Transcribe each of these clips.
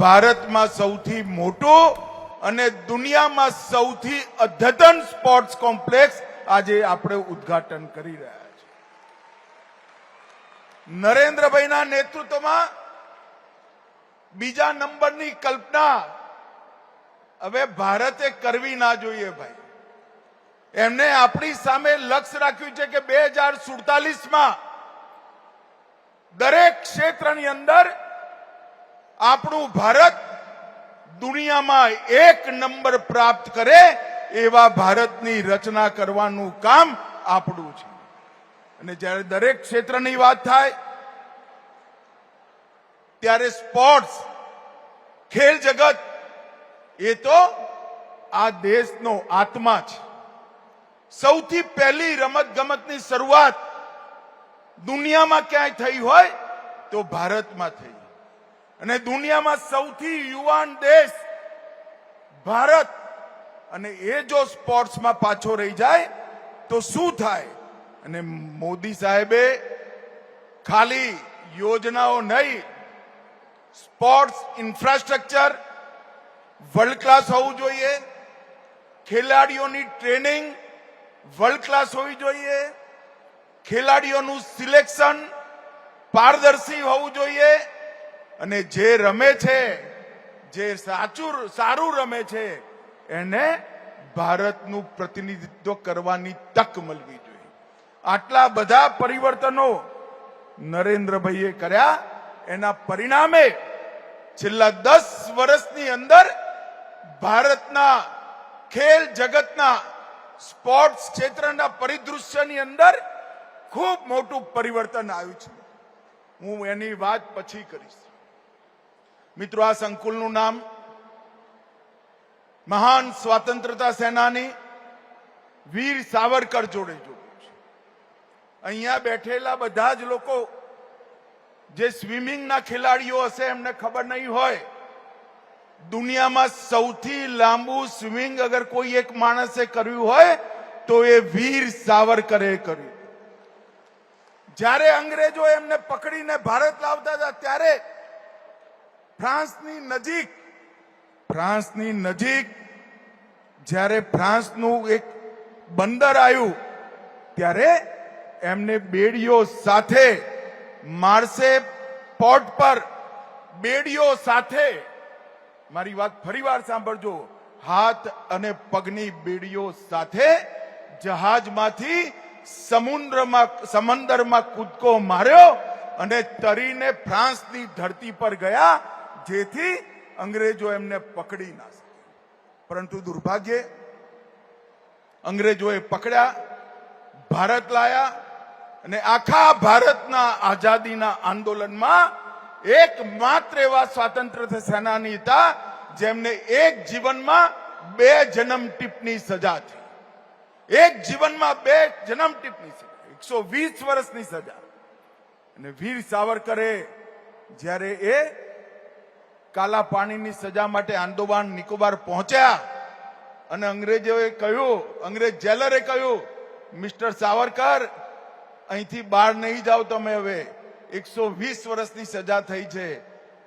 ભારતમાં સૌથી મોટો અને દુનિયામાં સૌથી અદ્યતન સ્પોર્ટ્સ કોમ્પ્લેક્સ આજે આપણે ઉદ્ઘાટન કરી રહ્યા છે. નરેન્દ્રભાઈના નેતૃત્વમાં બીજા નંબરની કલ્પના હવે ભારતે કરવી ના જોઈએ ભાઈ. એમને આપણી સામે લક્ષ્ય રાખ્યું છે કે બે હજાર સુડતાલીસમાં દરેક ક્ષેત્રની અંદર આપણું ભારત દુનિયામાં એક નંબર પ્રાપ્ત કરે એવા ભારતની રચના કરવાનું કામ આપણું છે. અને જ્યારે દરેક ક્ષેત્રની વાત થાય, ત્યારે સ્પોર્ટ્સ, ખેલ જગત, એ તો આ દેશનો આત્મા છે. સૌથી પહેલી રમત ગમતની શરૂઆત દુનિયામાં ક્યાંય થઈ હોય તો ભારતમાં થઈ. અને દુનિયામાં સૌથી યુવાન દેશ ભારત. અને એ જો સ્પોર્ટ્સમાં પાછો રહી જાય, તો શું થાય? અને મોદી સાહેબે ખાલી યોજનાઓ નહીં, સ્પોર્ટ્સ ઇન્ફ્રાસ્ટ્રક્ચર વર્લ્ડ ક્લાસ હોવું જોઈએ, ખેલાડીઓની ટ્રેનિંગ વર્લ્ડ ક્લાસ હોવી જોઈએ, ખેલાડીઓનું સિલેક્શન પારદર્શી હોવું જોઈએ અને જે રમે છે, જે સાચું, સારું રમે છે, એને ભારતનું પ્રતિનિધિત્વ કરવાની તક મળવી જોઈએ. આટલા બધા પરિવર્તનો નરેન્દ્રભાઈએ કર્યા, એના પરિણામે છેલ્લા દસ વર્ષની અંદર ભારતના ખેલ જગતના સ્પોર્ટ્સ ક્ષેત્રના પરિદૃશ્યની અંદર ખૂબ મોટું પરિવર્તન આવ્યું છે. હું એની વાત પછી કરીશ. મિત્રો, આ સંકુલનું નામ મહાન સ્વાતંત્રતા સેનાની વીર સાવરકર જોડે જોડ્યું છે. અહીંયા બેઠેલા બધા જ લોકો જે સ્વિમિંગના ખેલાડીઓ હશે એમને ખબર નહીં હોય, દુનિયામાં સૌથી લાંબુ સ્વિમિંગ અગર કોઈ એક માણસે કર્યું હોય, તો એ વીર સાવરકરે કર્યું. જ્યારે અંગ્રેજો એમને પકડીને ભારત લાવતા હતા, ત્યારે ફ્રાન્સની નજીક ફ્રાન્સની નજીક જ્યારે ફ્રાન્સનું એક બંદર આવ્યું, ત્યારે એમને બેડીઓ સાથે માર્સે પોર્ટ પર, બેડીઓ સાથે, મારી વાત ફરીવાર સાંભળજો, હાથ અને પગની બેડીઓ સાથે જહાજમાંથી સમુદ્રમાં, સમંદરમાં કૂદકો માર્યો અને તરીને ફ્રાન્સની ધરતી પર ગયા જેથી અંગ્રેજો એમને પકડી ના શકે. પરંતુ દુર્ભાગ્યે અંગ્રેજોએ પકડ્યા, ભારત લાયા અને આખા ભારતના આઝાદીના આંદોલનમાં એકમાત્ર એવા સ્વાતંત્ર્ય સેનાની હતા જેમને એક જીવનમાં બે જન્મ ટીપની સજા થઈ. એક જીવનમાં બે જન્મ ટીપની સજા એકસો વીસ વર્ષની સજા. અને વીર સાવરકરે જ્યારે એ કાલા પાણીની સજા માટે આંદોબાન નિકોબાર પહોંચ્યા અને અંગ્રેજોએ કહ્યું, અંગ્રેજ જેલરે કહ્યું, મિસ્ટર સાવરકર, અહીંથી બહાર નહીં જાઓ તમે હવે. એકસો વીસ વર્ષની સજા થઈ છે.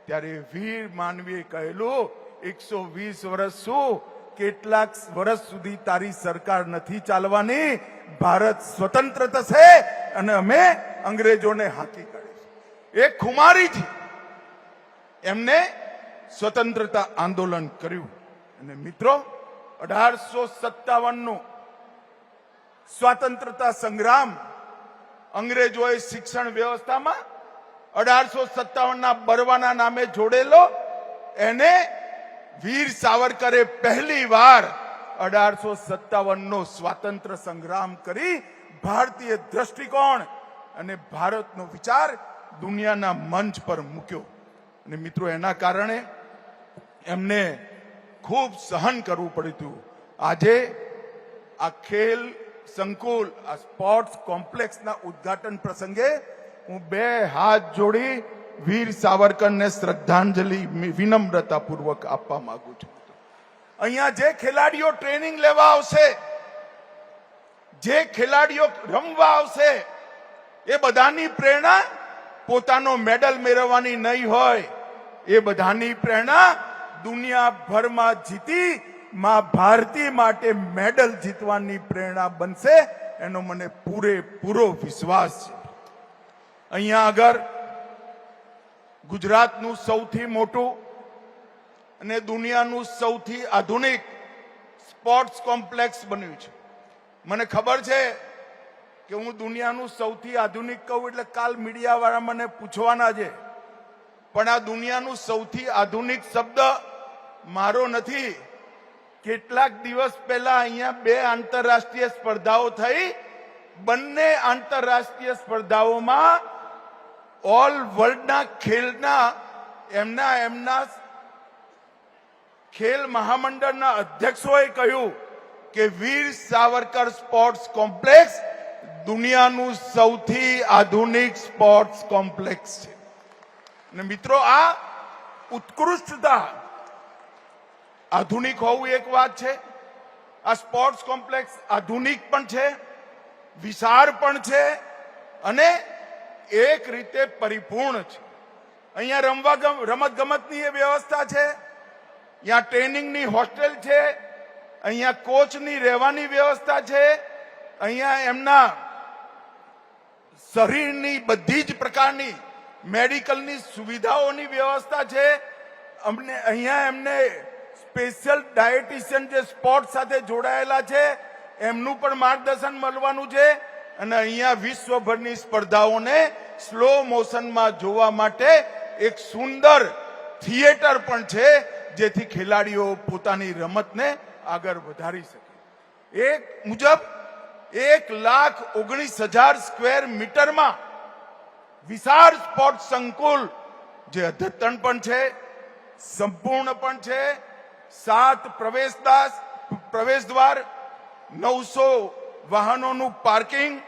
ત્યારે વીર માનવીએ કહેલું, એકસો વીસ વર્ષ શું? કેટલાક વર્ષ સુધી તારી સરકાર નથી ચાલવાની. ભારત સ્વતંત્ર થશે અને અમે અંગ્રેજોને હાકી કાઢીશું. એ ખુમારી એમને સ્વતંત્રતા આંદોલન કર્યું. અને મિત્રો, અઢારસો સત્તાવનનો સ્વાતંત્રતા સંગ્રામ અંગ્રેજોએ શિક્ષણ વ્યવસ્થામાં અઢારસો સત્તાવનના બરવાના નામે જોડેલો. એને વીર સાવરકરે પહેલી વાર અઢારસો સત્તાવનનો સ્વાતંત્ર સંગ્રામ કરી. ભારતીય દ્રષ્ટિકોણ અને ભારતનો વિચાર દુનિયાના મંચ પર મૂક્યો. અને મિત્રો, એના કારણે એમને ખૂબ સહન કરવું પડ્યું હતું. આજે આ ખેલ સંકુલ, આ સ્પોર્ટ્સ કોમ્પ્લેક્સના ઉદ્ઘાટન પ્રસંગે હું બે હાથ જોડી વીર સાવરકરને શ્રદ્ધાંજલિ વિનમ્રતાપૂર્વક આપવા માંગુ છું. અહીંયા જે ખેલાડીઓ ટ્રેનિંગ લેવા આવશે, જે ખેલાડીઓ રમવા આવશે, એ બધાની પ્રેરણા પોતાનો મેડલ મેળવવાની નહીં હોય. એ બધાની પ્રેરણા દુનિયાભરમાં જીતી માં ભારતી માટે મેડલ જીતવાની પ્રેરણા બનશે, એનો મને પૂરેપૂરો વિશ્વાસ છે. અહીંયા આગળ ગુજરાતનું સૌથી મોટું અને દુનિયાનું સૌથી આધુનિક સ્પોર્ટ્સ કોમ્પ્લેક્સ બન્યું છે. મને ખબર છે કે હું દુનિયાનું સૌથી આધુનિક કહું એટલે કાલ મીડિયાવાળા મને પૂછવાના છે, પણ આ દુનિયાનું સૌથી આધુનિક શબ્દ મારો નથી. કેટલાક દિવસ પહેલા અહીંયા બે આંતરરાષ્ટ્રીય સ્પર્ધાઓ થઈ. બંને આંતરરાષ્ટ્રીય સ્પર્ધાઓમાં ઓલ વર્લ્ડના ખેલના, એમના એમના ખેલ મહામંડળના અધ્યક્ષોએ કહ્યું કે વીર સાવરકર સ્પોર્ટ્સ કોમ્પ્લેક્સ દુનિયાનું સૌથી આધુનિક સ્પોર્ટ્સ કોમ્પ્લેક્સ છે. અને મિત્રો, આ ઉત્કૃષ્ટતા આધુનિક હોવું એક વાત છે. આ સ્પોર્ટ્સ કોમ્પ્લેક્સ આધુનિક પણ છે, વિશાળ પણ છે અને એક રીતે પરિપૂર્ણ છે. અહીંયા રમવા રમત ગમતની એ વ્યવસ્થા છે, અહીંયા ટ્રેનિંગની હોસ્ટેલ છે, અહીંયા કોચની રહેવાની વ્યવસ્થા છે, અહીંયા એમના શરીરની બધી જ પ્રકારની મેડિકલની સુવિધાઓની વ્યવસ્થા છે. અમને, અહીંયા એમને સ્પેશિયલ ડાયટિશિયન જે સ્પોર્ટ સાથે જોડાયેલા છે, એમનું પણ માર્ગદર્શન મળવાનું છે. અને અહીંયા વિશ્વભરની સ્પર્ધાઓને સ્લો મોશનમાં જોવા માટે એક સુંદર થિયેટર પણ છે, જેથી ખેલાડીઓ પોતાની રમતને આગળ વધારી શકે. એક મુજબ, એક લાખ ઓગણીસ હજાર સ્ક્વેર મીટરમાં વિશાળ સ્પોર્ટ સંકુલ, જે અદ્યતન પણ છે, સંપૂર્ણ પણ છે સાત પ્રવેશદાસ પ્રવેશ દ્વાર, નવસો વાહનોનું પાર્કિંગ,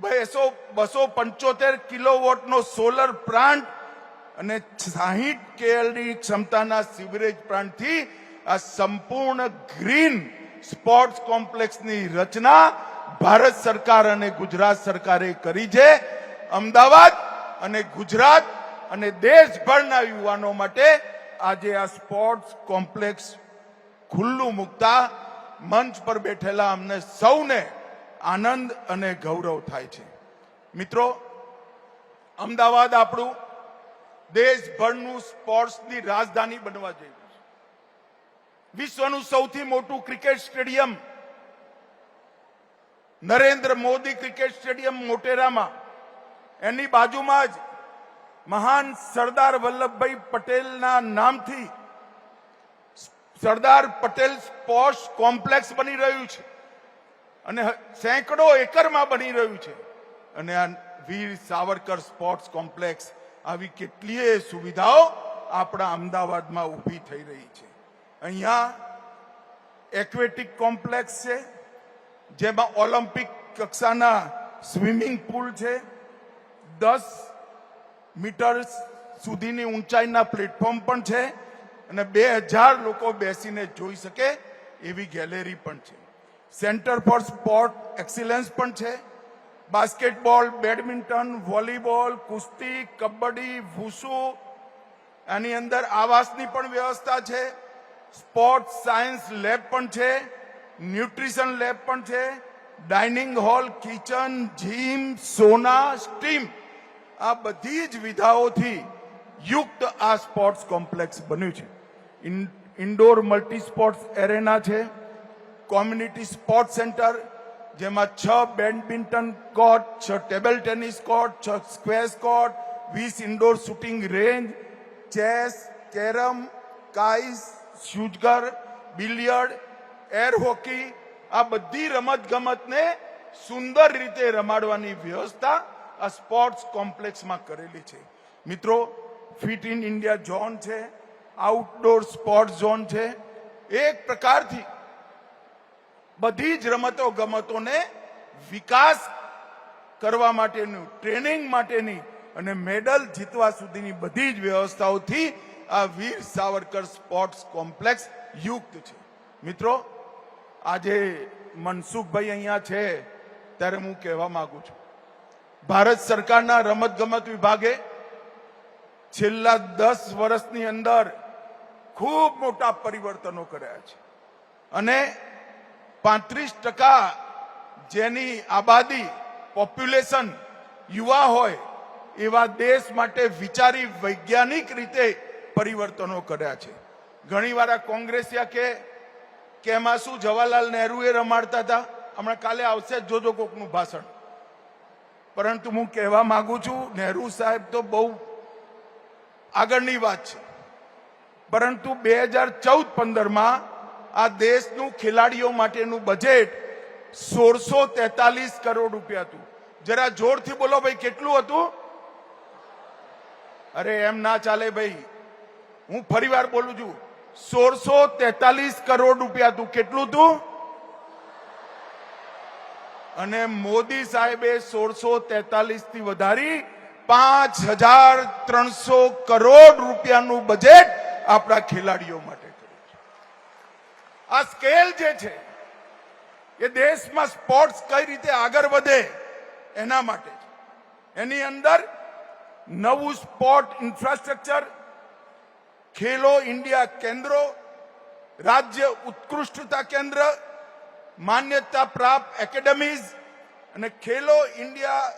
બસો બસો પંચોતેર કિલોવોટનો સોલર પ્લાન્ટ અને સાહીઠ કેએલડી ક્ષમતાના સિવરેજ પ્લાન્ટથી આ સંપૂર્ણ ગ્રીન સ્પોર્ટ્સ કોમ્પ્લેક્સની રચના ભારત સરકાર અને ગુજરાત સરકારે કરી છે. અમદાવાદ અને ગુજરાત અને દેશભરના યુવાનો માટે આજે આ સ્પોર્ટ્સ કોમ્પ્લેક્સ ખુલ્લું મૂકતા મંચ પર બેઠેલા અમને સૌને આનંદ અને ગૌરવ થાય છે. મિત્રો, અમદાવાદ આપણું દેશભરનું સ્પોર્ટ્સની રાજધાની બનવા જઈ રહ્યું છે. વિશ્વનું સૌથી મોટું cricket stadium Narendra Modi cricket stadium મોટેરામાં. એની બાજુમાં જ મહાન સરદાર વલ્લભભાઈ પટેલના નામથી સરદાર પટેલ સ્પોર્ટ્સ કોમ્પ્લેક્સ બની રહ્યું છે. અને સેંકડો એકરમાં બની રહ્યું છે. અને આ વીર સાવરકર સ્પોર્ટ્સ કોમ્પ્લેક્સ આવી કેટલીય સુવિધાઓ આપણા અમદાવાદમાં ઊભી થઈ રહી છે. અહીંયા એક્વેટિક કોમ્પ્લેક્સ છે, જેમાં ઓલિમ્પિક કક્ષાના સ્વિમિંગ પુલ છે, દસ મીટર સુધીની ઊંચાઈના પ્લેટફોર્મ પણ છે અને બે હજાર લોકો બેસીને જોઈ શકે એવી ગેલેરી પણ છે. સેન્ટર ફોર સ્પોર્ટ એક્સિલન્સ પણ છે. બાસ્કેટબોલ, બેડમિન્ટન, વોલીબોલ, કુસ્તી, કબડ્ડી, ભૂસુ, આની અંદર આવાસની પણ વ્યવસ્થા છે. સ્પોર્ટ સાયન્સ લેબ પણ છે. ન્યુટ્રિશન લેબ પણ છે. Dining hall, kitchen, gym, sauna, steam. આ બધી જ વિધાઓથી યુક્ત આ સ્પોર્ટ્સ કોમ્પ્લેક્સ બન્યું છે. ઇન્ડોર મલ્ટી સ્પોર્ટ્સ એરેના છે કોમ્યુનિટી સ્પોર્ટ સેન્ટર જેમાં છ બેડમિન્ટન કોર્ટ છ ટેબલ ટેનિસ કોર્ટ છ સ્ક્વેશ કોર્ટ વીસ indoor shooting range chess carrom કાઇસ શૂઝગર બિલિયર્ડ એર હોકી આ બધી રમત ગમતને સુંદર રીતે રમાડવાની વ્યવસ્થા આ સ્પોર્ટ્સ કોમ્પ્લેક્સમાં કરેલી છે. મિત્રો ફિટ ઇન ઇન્ડિયા ઝોન છે આઉટડોર સ્પોર્ટ ઝોન છે. એક પ્રકારથી બધી જ રમતો ગમતોને વિકાસ કરવા માટેનું ટ્રેનિંગ માટેની અને મેડલ જીતવા સુધીની બધી જ વ્યવસ્થાઓથી આ વીર સાવરકર સ્પોર્ટ્સ કોમ્પ્લેક્સ યુક્ત છે. મિત્રો, આજે મનસુખભાઈ અહીંયા છે, ત્યારે હું કહેવા માગું છું. ભારત સરકારના રમત ગમત વિભાગે છેલ્લા દસ વર્ષની અંદર ખૂબ મોટા પરિવર્તનો કર્યા છે. અને પાંત્રીસ ટકા જેની આબાદી પોપ્યુલેશન યુવા હોય એવા દેશ માટે વિચારી વૈજ્ઞાનિક રીતે પરિવર્તનો કર્યા છે. ઘણીવાર આ કોંગ્રેસિયા કે કે એમાં શું જવાહરલાલ નહેરુએ રમાડતા હતા. હમણાં કાલે આવશે જોજો કોકનું ભાષણ. પરંતુ હું કહેવા માંગુ છું, નહેરુ સાહેબ તો બહુ આગળની વાત છે. પરંતુ બે હજાર ચૌદ પંદરમાં આ દેશનું ખેલાડીઓ માટેનું બજેટ સોળસો તેતાલીસ કરોડ રૂપિયા હતું. જરા જોરથી બોલો ભાઈ, કેટલું હતું? અરે એમ ના ચાલે ભાઈ. હું ફરીવાર બોલું છું. સોળસો તેતાલીસ કરોડ રૂપિયા હતું. કેટલું હતું? અને મોદી સાહેબે સોળસો તેતાલીસથી વધારી પાંચ હજાર ત્રણસો કરોડ રૂપિયાનું બજેટ આપણા ખેલાડીઓ માટે કર્યું છે. આ સ્કેલ જે છે, એ દેશમાં સ્પોર્ટ્સ કઈ રીતે આગળ વધે એના માટે એની અંદર નવું સ્પોર્ટ ઇન્ફ્રાસ્ટ્રક્ચર ખેલો ઇન્ડિયા કેન્દ્રો, રાજ્ય ઉત્કૃષ્ટતા કેન્દ્ર માન્યતા પ્રાપ્ત એકેડમીઝ અને ખેલો ઇન્ડિયા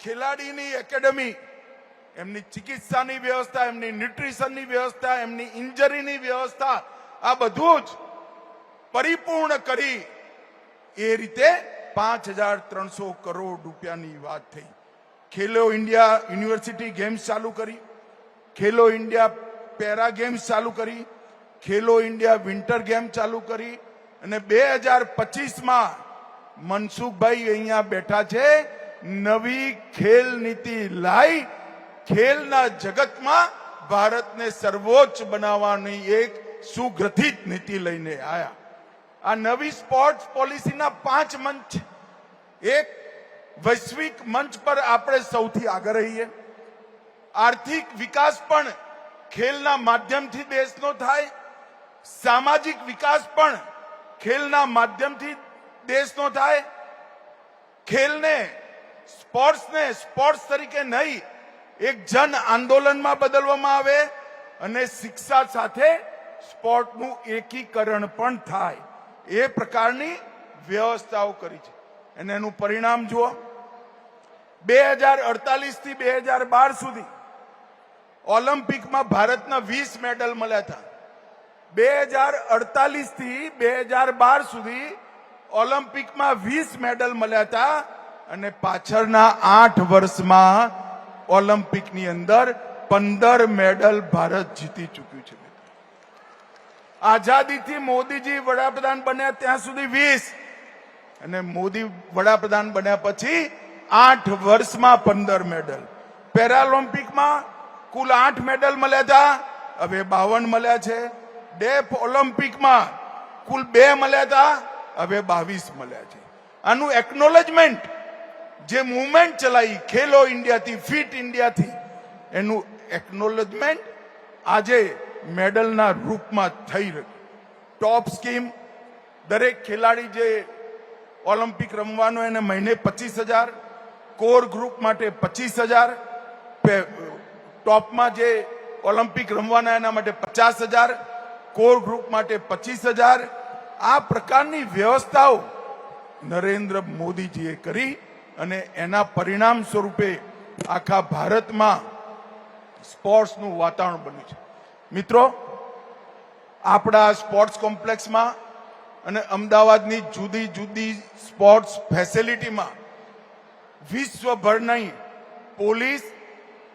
ખેલાડીની એકેડમી, એમની ચિકિત્સાની વ્યવસ્થા, એમની ન્યુટ્રિશનની વ્યવસ્થા, એમની ઇન્જરીની વ્યવસ્થા, આ બધું જ પરિપૂર્ણ કરી એ રીતે પાંચ હજાર ત્રણસો કરોડ રૂપિયાની વાત થઈ. ખેલો ઇન્ડિયા યુનિવર્સિટી ગેમ્સ ચાલુ કરી. ખેલો ઇન્ડિયા પેરા ગેમ્સ ચાલુ કરી. ખેલો ઇન્ડિયા વિન્ટર ગેમ ચાલુ કરી. અને બે હજાર પચીસમાં મનસુખભાઈ અહીંયા બેઠા છે. નવી ખેલ નીતિ લાઈ ખેલના જગતમાં ભારતને સર્વોચ્ચ બનાવવાની એક સુગ્રથિત નીતિ લઈને આવ્યા આ નવી સ્પોર્ટ્સ પોલિસીના પાંચ મંચ એક વૈશ્વિક મંચ પર આપણે સૌથી આગળ રહીએ. આર્થિક વિકાસ પણ ખેલના માધ્યમથી દેશનો થાય. સામાજિક વિકાસ પણ ખેલના માધ્યમથી દેશનો થાય. ખેલને, સ્પોર્ટ્સને, સ્પોર્ટ્સ તરીકે નહીં, એક જન આંદોલનમાં બદલવામાં આવે અને શિક્ષા સાથે સ્પોર્ટનું એકીકરણ પણ થાય. એ પ્રકારની વ્યવસ્થાઓ કરી છે. અને એનું પરિણામ જુઓ. બે હજાર અડતાલીસથી બે હજાર બાર સુધી ઓલિમ્પિકમાં ભારતના વીસ મેડલ મળ્યા હતા. બે હજાર અડતાલીસથી બે હજાર બાર સુધી ઓલિમ્પિકમાં વીસ મેડલ મળ્યા હતા અને પાછળના આઠ વર્ષમાં ઓલિમ્પિકની અંદર પંદર મેડલ ભારત જીતી ચૂક્યું છે. આઝાદીથી મોદીજી વડાપ્રધાન બન્યા ત્યાં સુધી વીસ અને મોદી વડાપ્રધાન બન્યા પછી આઠ વર્ષમાં પંદર મેડલ. પેરાલિમ્પિકમાં કુલ આઠ મેડલ મળ્યા હતા. હવે બાવન મળ્યા છે. ડેફ ઓલિમ્પિકમાં કુલ બે મળ્યા હતા હવે બાવીસ મળ્યા છે. આનું એકનોલેજમેન્ટ જે મુવમેન્ટ ચલાવી ખેલો ઇન્ડિયાથી ફિટ ઇન્ડિયાથી, એનું એકનોલેજમેન્ટ આજે મેડલના રૂપમાં થઈ રહ્યું. ટોપ સ્કીમ દરેક ખેલાડી જે ઓલિમ્પિક રમવાનો એને મહિને પચીસ હજાર કોર ગ્રુપ માટે પચીસ હજાર ટોપમાં જે ઓલિમ્પિક રમવાના એના માટે પચાસ હજાર કોર ગ્રુપ માટે પચીસ હજાર. આ પ્રકારની વ્યવસ્થાઓ નરેન્દ્ર મોદીજીએ કરી અને એના પરિણામ સ્વરૂપે આખા ભારતમાં સ્પોર્ટ્સનું વાતાવરણ બન્યું છે. મિત્રો, આપણા સ્પોર્ટ્સ કોમ્પ્લેક્સમાં અને અમદાવાદની જુદી જુદી સ્પોર્ટ્સ ફેસિલિટીમાં વિશ્વભરની પોલીસ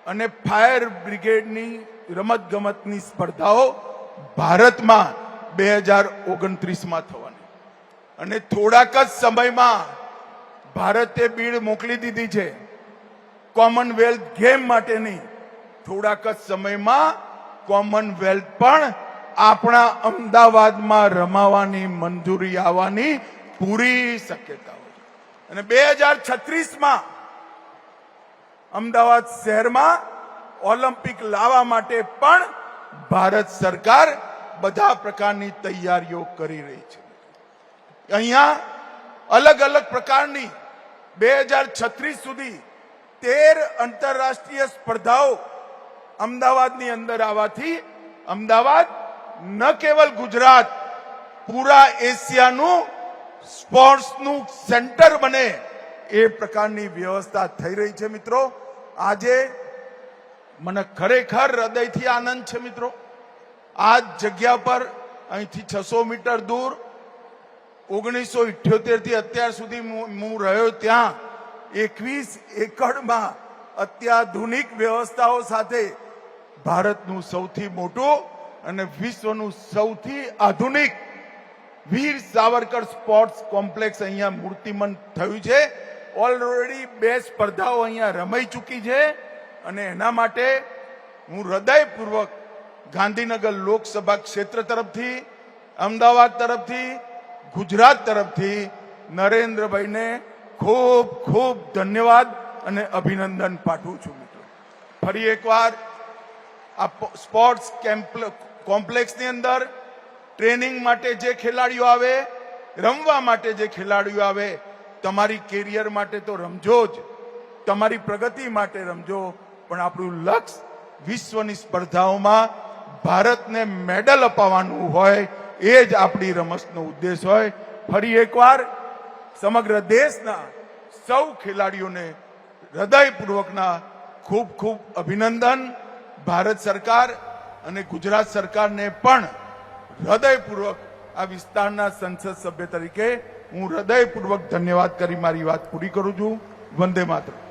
અને ફાયર બ્રિગેડની રમતગમતની સ્પર્ધાઓ ભારતમાં બે હજાર ઓગણત્રીસમાં થવાની. અને થોડાક જ સમયમાં ભારતે બીડ મોકલી દીધી છે. કોમનવેલ્થ ગેમ માટેની. થોડાક જ સમયમાં કોમનવેલ્થ પણ આપણા અમદાવાદમાં રમાવાની મંજૂરી આવવાની પૂરી શક્યતાઓ છે. અને બે હજાર છત્રીસમાં અમદાવાદ શહેરમાં ઓલિમ્પિક લાવવા માટે પણ ભારત સરકાર બધા પ્રકારની તૈયારીઓ કરી રહી છે. અહીંયા અલગ અલગ પ્રકારની બે હજાર છત્રીસ સુધી તેર આંતરરાષ્ટ્રીય સ્પર્ધાઓ અમદાવાદની અંદર આવવાથી અમદાવાદ ન કેવલ ગુજરાત, પૂરા એશિયાનું સ્પોર્ટ્સનું સેન્ટર બને એ પ્રકારની વ્યવસ્થા થઈ રહી છે મિત્રો. આજે મને ખરેખર હૃદયથી આનંદ છે મિત્રો. આ જ જગ્યા પર અહીંથી છસો મીટર દૂર, ઓગણીસો ઇઠ્યોતેરથી અત્યાર સુધી હું રહ્યો ત્યાં, એકવીસ એકડમાં અત્યાધુનિક વ્યવસ્થાઓ સાથે ભારતનું સૌથી મોટું અને વિશ્વનું સૌથી આધુનિક વીર સાવરકર સ્પોર્ટ્સ કોમ્પ્લેક્સ અહીંયા મૂર્તિમંત થયું છે. ઓલરેડી બે સ્પર્ધાઓ અહીંયા રમાઈ ચૂકી છે. અને એના માટે હું હૃદયપૂર્વક ગાંધીનગર લોકસભા ક્ષેત્ર તરફથી, અમદાવાદ તરફથી, ગુજરાત તરફથી નરેન્દ્રભાઈને ખૂબ ખૂબ ધન્યવાદ અને અભિનંદન પાઠવું છું મિત્રો. ફરી એકવાર આ સ્પોર્ટ્સ કેમ્પ- કોમ્પ્લેક્સની અંદર ટ્રેનિંગ માટે જે ખેલાડીઓ આવે, રમવા માટે જે ખેલાડીઓ આવે, તમારી કેરિયર માટે તો રમજો જ. તમારી પ્રગતિ માટે રમજો. પણ આપણું લક્ષ્ય વિશ્વની સ્પર્ધાઓમાં ભારતને મેડલ અપાવવાનું હોય એ જ આપણી રમતનો ઉદ્દેશ હોય. ફરી એકવાર સમગ્ર દેશના સૌ ખેલાડીઓને હૃદયપૂર્વકના ખૂબ ખૂબ અભિનંદન. ભારત સરકાર અને ગુજરાત સરકારને પણ હૃદયપૂર્વક આ વિસ્તારના સંસદ સભ્ય તરીકે હું હૃદયપૂર્વક ધન્યવાદ કરી મારી વાત પૂરી કરું છું. વંદે માતરમ.